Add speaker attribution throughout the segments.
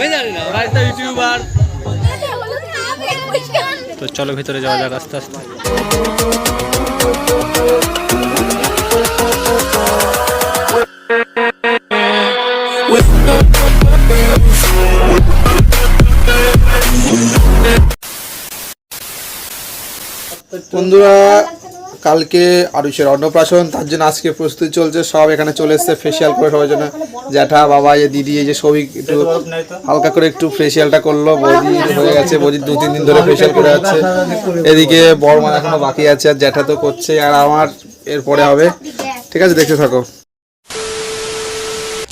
Speaker 1: আমি জানি না।
Speaker 2: গাইস তো ইউটিউবার তো চলো ভিতরে যাওয়া যাক আস্তে আস্তে।
Speaker 3: বন্ধুরা কালকে আরুষের অন্নপ্রাশন তার জন্য আজকে প্রস্তুতি চলছে সব এখানে চলে এসছে ফেসিয়াল করে সবার জন্য। জ্যাঠা বাবা এই দিদি এই যে সবই একটু হালকা করে একটু ফেসিয়ালটা করল বৌদি হয়ে গেছে বৌদি দু তিন দিন ধরে ফেসিয়াল করে যাচ্ছে। এদিকে বড়মা এখনও বাকি আছে আর জ্যাঠা তো করছে আর আমার এরপরে হবে। ঠিক আছে দেখতে থাকো।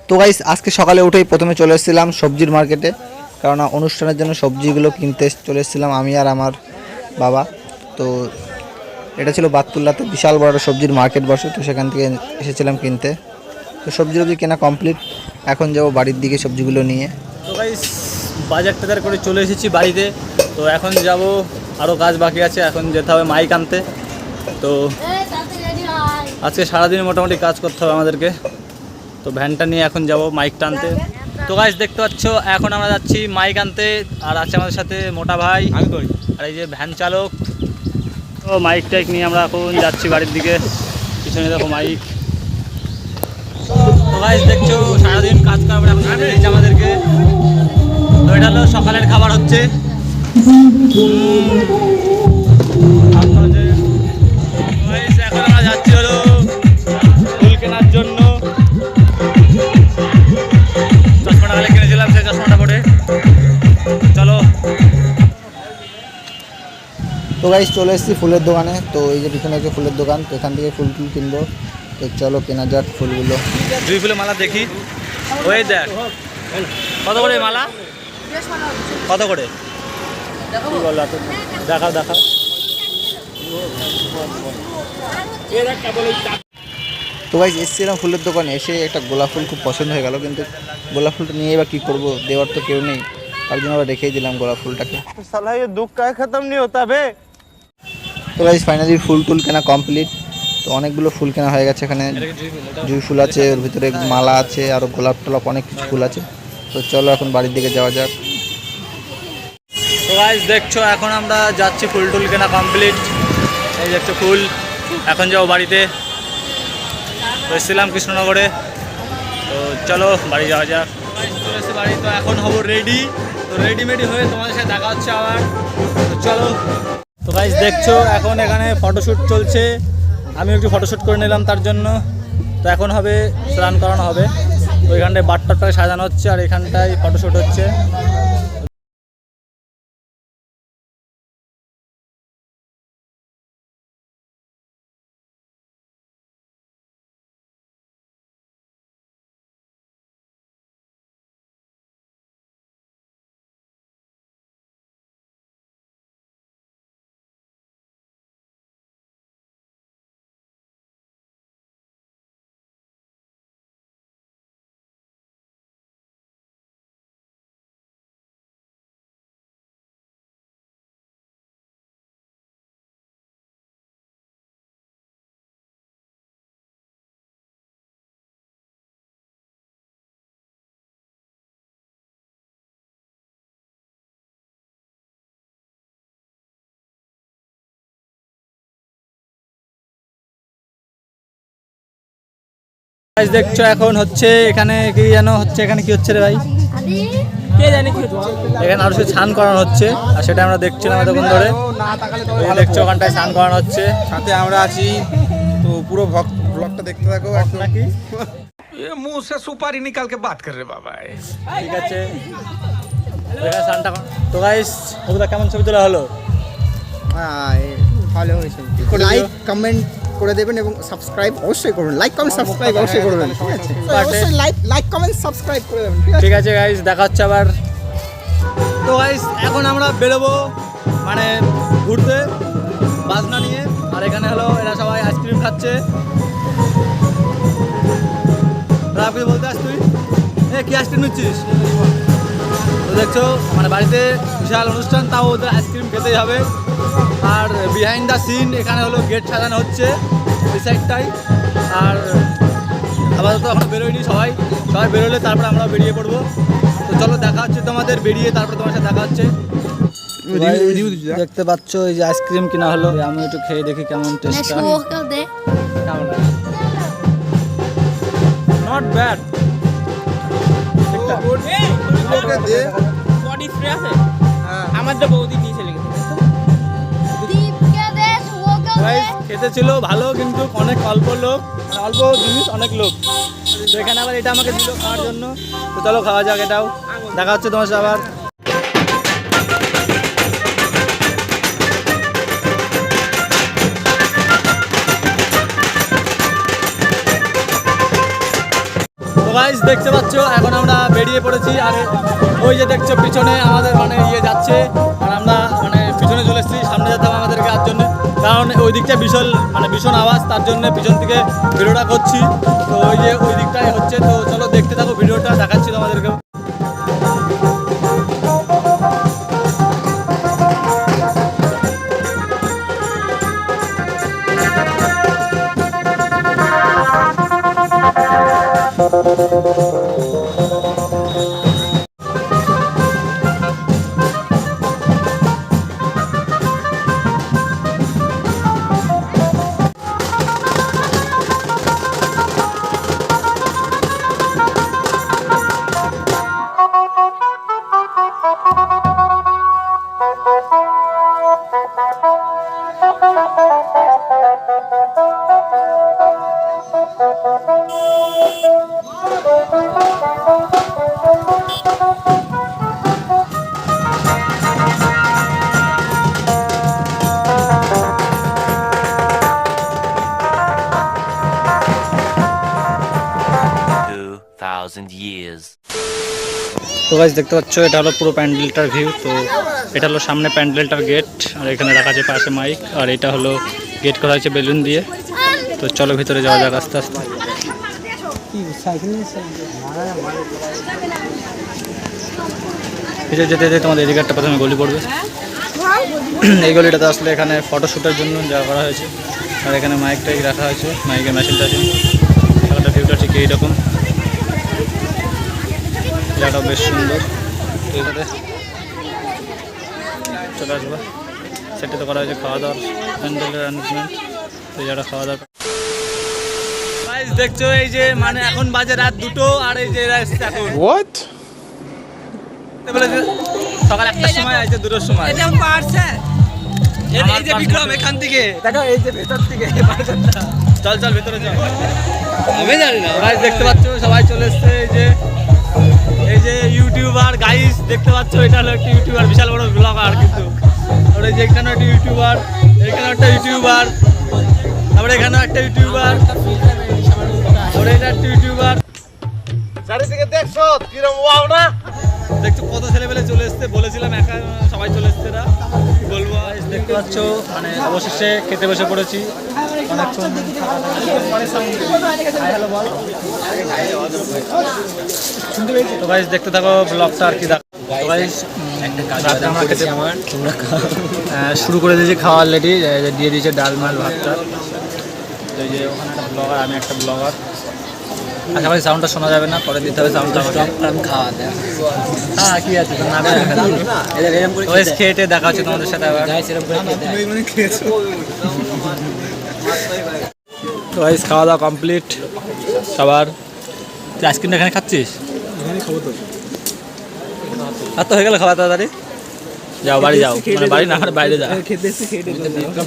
Speaker 4: তো গাইস আজকে সকালে উঠেই প্রথমে চলে এসেছিলাম সবজির মার্কেটে কারণ অনুষ্ঠানের জন্য সবজিগুলো কিনতে চলে এসেছিলাম আমি আর আমার বাবা। তো এটা ছিল বাতকুল্লাতে বিশাল বড় সবজির মার্কেট বসে তো সেখান থেকে এসেছিলাম কিনতে। তো সবজি টবজি কেনা কমপ্লিট এখন যাব বাড়ির দিকে সবজিগুলো নিয়ে।
Speaker 2: তো গাইস বাজার টাজার করে চলে এসেছি বাড়িতে। তো এখন যাব আরও কাজ বাকি আছে এখন যেতে হবে মাইক আনতে। তো আজকে সারাদিন মোটামুটি কাজ করতে হবে আমাদেরকে। তো ভ্যানটা নিয়ে এখন যাব মাইক টানতে তো গাইস দেখতে পাচ্ছ এখন আমরা যাচ্ছি মাইক আনতে। আর আছে আমাদের সাথে মোটা ভাই। আর এই যে ভ্যান চালক। তো মাইক টাইক নিয়ে আমরা এখন যাচ্ছি বাড়ির দিকে। পিছনে দেখো মাইক দেখছ, সারাদিন কাজ করার পরে আমাদেরকে। ওইটা হলো সকালের খাবার হচ্ছে। এখন আমরা যাচ্ছি হলো
Speaker 4: তো গাইজ চলে এসেছি ফুলের দোকানে। তো এই যে পিছনে আছে ফুলের দোকান তো এখান থেকে ফুল টুল কিনবো। তো চলো কেনা যাক ফুলগুলো।
Speaker 2: দুই ফুলের মালা দেখি। ওই দেখ। কত করে মালা? কত করে? দেখাও দেখাও।
Speaker 4: তো ভাই এসেছিলাম ফুলের দোকানে। এসে একটা গোলাপ ফুল খুব পছন্দ হয়ে গেল কিন্তু গোলাপ ফুলটা নিয়ে এবার কী করব? দেওয়ার তো কেউ নেই। তার জন্য আবার রেখেই দিলাম গোলাপ ফুলটাকে।
Speaker 1: সালাই দুঃখ কায় খতম নেই হতা বে
Speaker 4: তো গাইস ফাইনালি ফুল টুল কেনা কমপ্লিট তো অনেকগুলো ফুল কেনা হয়ে গেছে এখানে। জুই ফুল আছে ওর ভিতরে মালা আছে আর গোলাপ টোলাপ অনেক কিছু ফুল আছে। তো চলো এখন বাড়ির দিকে যাওয়া যাক।
Speaker 2: তো গাইজ দেখছ এখন আমরা যাচ্ছি ফুল টুল কেনা কমপ্লিট এই দেখছ ফুল এখন যাব বাড়িতে। এসেছিলাম কৃষ্ণনগরে। তো চলো বাড়ি যাওয়া যাক। চলে এসেছি বাড়ি তো এখন হব রেডি তো রেডিমেডি হয়ে তোমাদের সাথে দেখা হচ্ছে আবার। তো চলো। তো গাইজ দেখছ, এখন এখানে ফটোশ্যুট চলছে। আমি একটু ফটোশ্যুট করে নিলাম তার জন্য। তো এখন হবে, স্নান করানো হবে। তো এখানটায় বাটটারটায় সাজানো হচ্ছে আর এখানটায় ফটোশ্যুট হচ্ছে। গাইস দেখছ এখন হচ্ছে এখানে কি যেন হচ্ছে এখানে কি হচ্ছে রে ভাই? কে জানি কি এখানে আরও স্নান করানো হচ্ছে আর সেটা আমরা দেখছিলাম এতক্ষণ ধরে। দেখছ ওখানটায় স্নান করানো হচ্ছে।
Speaker 3: সাথে আমরা আছি তো পুরো ব্লগটা দেখতে থাকো
Speaker 1: এখন কি? মুহ সে সুপারি নিকালকে বাত কর রে বাবা
Speaker 2: ঠিক আছে। স্নানটা তো গাইস ওগুলা কেমন ছবি তোলা হলো?
Speaker 4: হ্যাঁ ভালো হয়েছে। লাইক কমেন্ট করে দেবেন এবং সাবস্ক্রাইব অবশ্যই করবেন লাইক কমেন্ট সাবস্ক্রাইব অবশ্যই করবেন। ঠিক আছে? অবশ্যই লাইক লাইক কমেন্ট সাবস্ক্রাইব করে দেবেন। ঠিক আছে?
Speaker 2: গাইস দেখা হচ্ছে আবার। তো গাইস এখন আমরা বেরোবো মানে ঘুরতে বাজনা নিয়ে। আর এখানে হলো এরা সবাই আইসক্রিম খাচ্ছে। রাবি বলতে আস তুই? এ কি আইসক্রিম নিচ্ছিস? তো দেখছ মানে বাড়িতে বিশাল অনুষ্ঠান তাও ওদের আইসক্রিম খেতেই হবে। আর বিহাইন্ড দ্য সিন এখানে হলো গেট সাজানো হচ্ছে এই সাইডটাই আর আপাতত এখন বেরোয়নি সবাই। সবাই বেরোলে তারপরে আমরা বেরিয়ে পড়ব। তো চলো দেখা হচ্ছে তোমাদের বেরিয়ে তারপরে তোমার সাথে দেখা হচ্ছে। দেখতে পাচ্ছ এই যে আইসক্রিম কিনা হলো। আমি একটু খেয়ে দেখি কেমন টেস্টটা নট ব্যাড
Speaker 5: বডি স্প্রে আছে। আমার তো বৌদি
Speaker 2: Guys, খেতে ছিল ভালো কিন্তু অনেক অল্প লোক মানে অল্প জিনিস অনেক লোক। তো এখানে আবার এটা আমাকে দিল খাওয়ার জন্য। তো চলো খাওয়া যাক এটাও। দেখা হচ্ছে তোমার আবার। গাইস দেখতে পাচ্ছ এখন আমরা বেরিয়ে পড়েছি। আর ওই যে দেখছ পিছনে আমাদের মানে ইয়ে যাচ্ছে। আর আমরা মানে পিছনে চলে এসেছি সামনে যেতে হবে আমাদেরকে আর জন্য কারণ ওই দিকটা ভীষণ মানে ভীষণ আওয়াজ, তার জন্য পিছন থেকে ভিডিওটা করছি। তো ওই যে ওই দিকটাই হচ্ছে, তো চলো দেখতে থাকো ভিডিওটা। Thank
Speaker 6: you. Thousand years.
Speaker 2: তো গাইজ দেখতে পাচ্ছ, এটা হলো পুরো প্যান্ডেলটার ভিউ। তো এটা হলো সামনে প্যান্ডেলটার গেট আর এখানে রাখা আছে পাশে মাইক আর এটা হলো গেট করা হয়েছে বেলুন দিয়ে। তো চলো ভিতরে যাওয়া যাক আস্তে আস্তে। ভিতরে যেতে যেতে তোমাদের এদিকে একটা প্রথমে গলি পড়বে। এই গলিটাতে আসলে এখানে ফটোশ্যুটের জন্য যা করা হয়েছে। আর এখানে মাইক টাইক রাখা হয়েছে মাইকের মেশিনটা আছে। ভিউটা ঠিক এইরকম। জায়গাটা বেশ সুন্দর। এটাতে চলে আসব। সেটা তো করা হয়েছে খাওয়া দাওয়ার প্যান্ডেলের অ্যারেঞ্জমেন্ট তো যারা খাওয়া দাওয়া দেখছ এই যে মানে এখন বাজে রাত দুটো আর এই যে এখন। হোয়াট সকাল একটার সময় এই যে দুটোর সময়।
Speaker 1: এটা পারছে। এই যে বিক্রম এখান থেকে।
Speaker 2: দেখো এই যে ভেতর থেকে চল চল ভেতরে চল।
Speaker 1: আমি জানি না।
Speaker 2: দেখতে পাচ্ছ সবাই চলে এসছে এই যে এই যে ইউটিউবার গাইস দেখতে পাচ্ছ এটা হলো একটা ইউটিউবার বিশাল বড় ব্লগার কিন্তু। এই যে এখানে একটা ইউটিউবার এখানে একটা ইউটিউবার তারপরে এখানে একটা ইউটিউবার তারপরে এটা একটা ইউটিউবার
Speaker 3: চারিদিকে দেখছ? কিরম ওয়াও না?
Speaker 2: দেখছ কত ছেলেপেলে চলে এসছে বলেছিলাম একা সবাই চলে এসছে না দেখতে পাচ্ছ মানে অবশেষে খেতে বসে পড়েছি। অনেকক্ষণ তো গাইস দেখতে থাকো ব্লগটা আর কি দেখো আহ, শুরু করে দিয়েছি খাওয়া অলরেডি দিয়ে দিয়েছে ডাল মাল ভাতটা। এই যে ওখানে একটা ব্লগার আমি একটা ব্লগার আশা করি সাউন্ডটা শোনা যাবে না পরে দিতে হবে সাউন্ডটা আমাকে।
Speaker 5: খাওয়া দেয়
Speaker 2: হ্যাঁ কি আছে? তো না ওয়েস খেয়ে দেখা হচ্ছে তোমাদের সাথে আবার। তো গাইস খাওয়া দাওয়া কমপ্লিট সবার তুই আইসক্রিমটা এখানে খাচ্ছিস? আর তো হয়ে গেল খাওয়া তাড়াতাড়ি। যাও বাড়ি যাও। মানে বাড়ি না বাইরে যাও।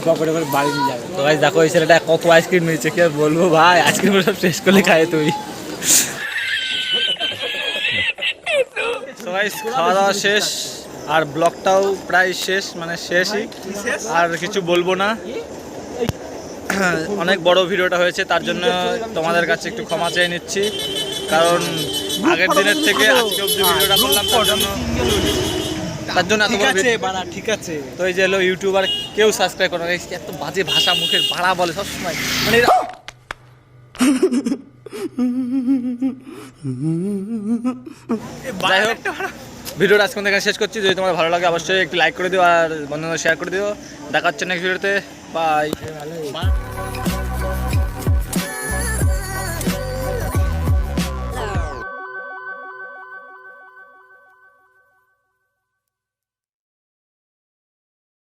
Speaker 5: পকেটে করে বাড়ি যাবে।
Speaker 2: তো গাইস দেখো এই ছেলেটা কত আইসক্রিম নিয়েছে কি আর বলব ভাই? আইসক্রিম সব শেষ করলে খায় তুই। খাওয়া দাওয়া শেষ আর ব্লগটাও প্রায় শেষ মানে শেষই। আর কিছু বলব না। অনেক বড় ভিডিওটা হয়েছে তার জন্য তোমাদের কাছে একটু ক্ষমা চেয়ে নিচ্ছি। কারণ আগের দিনের থেকে আজকে অব্দি ভিডিওটা করলাম তার জন্য তার জন্য এত বড় ভিডিও
Speaker 1: বানা ঠিক আছে।
Speaker 2: তো এই যে হলো ইউটিউবার কেউ সাবস্ক্রাইব করে না। এত বাজে ভাষা মুখের ভাড়া বলে সবসময়। মানে যাই হোক ভিডিওটা আজকে থেকে শেষ করছি। যদি তোমার ভালো লাগে অবশ্যই একটু লাইক করে দিও আর বন্ধুদের শেয়ার করে দিও। দেখা হচ্ছে নেক্সট ভিডিওতে বাই